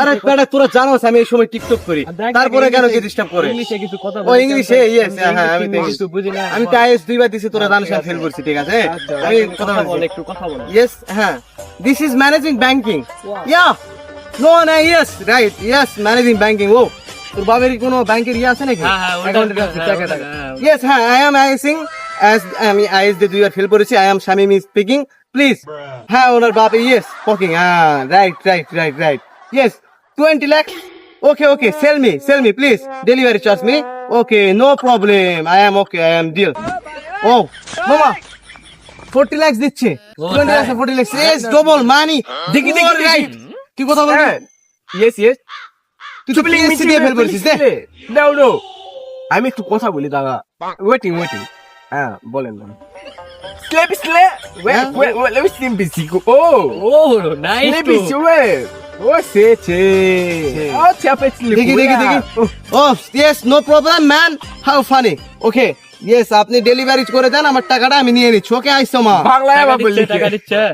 আরে বেটা তোরা জানোস আমি এই সময় টিকটক করি। তারপরে কেন কি ডিস্টার্ব করে? ইংলিশে কিছু কথা ও ইংলিশে ইয়েস হ্যাঁ আমি তো কিছু বুঝি না। আমি তো আইএস দুইবার দিছি তোরা জানিস আমি ফেল করছি ঠিক আছে? আমি কথা কথা বল একটু কথা বল। ইয়েস হ্যাঁ this is managing banking yeah no না yes right yes managing banking ও তোর বাবার কোনো ব্যাংকের ইয়ে আছে নাকি? হ্যাঁ, হ্যাঁ। ইয়েস হ্যাঁ আই আইসিং অ্যাজ আমি আইএস দিয়ে দুইবার ফেল করেছি I am Shamim speaking please হ্যাঁ ওনার বাপ ইয়েস স্পোকিং হ্যাঁ right right right right yes twenty lakh okay okay sell me sell me please delivery charge me okay no problem I am okay I am deal ও মামা forty lakh দিচ্ছে। Twenty lakh forty lakh yes double money দেখি দেখি right তুই কথা বলবি yes yes তুই তো PSC দিয়ে ফেল করেছিস দে নো নো আমি একটু কথা বলি দাদা। ওয়েটিং ওয়েটিং হ্যাঁ বলেন ইয়েস আপনি ডেলিভারি করে দেন আমার টাকাটা আমি নিয়ে নিচ্ছি। ওকে আইসো মা। বাংলায় টাকা আবার বললি টাকা দিচ্ছে।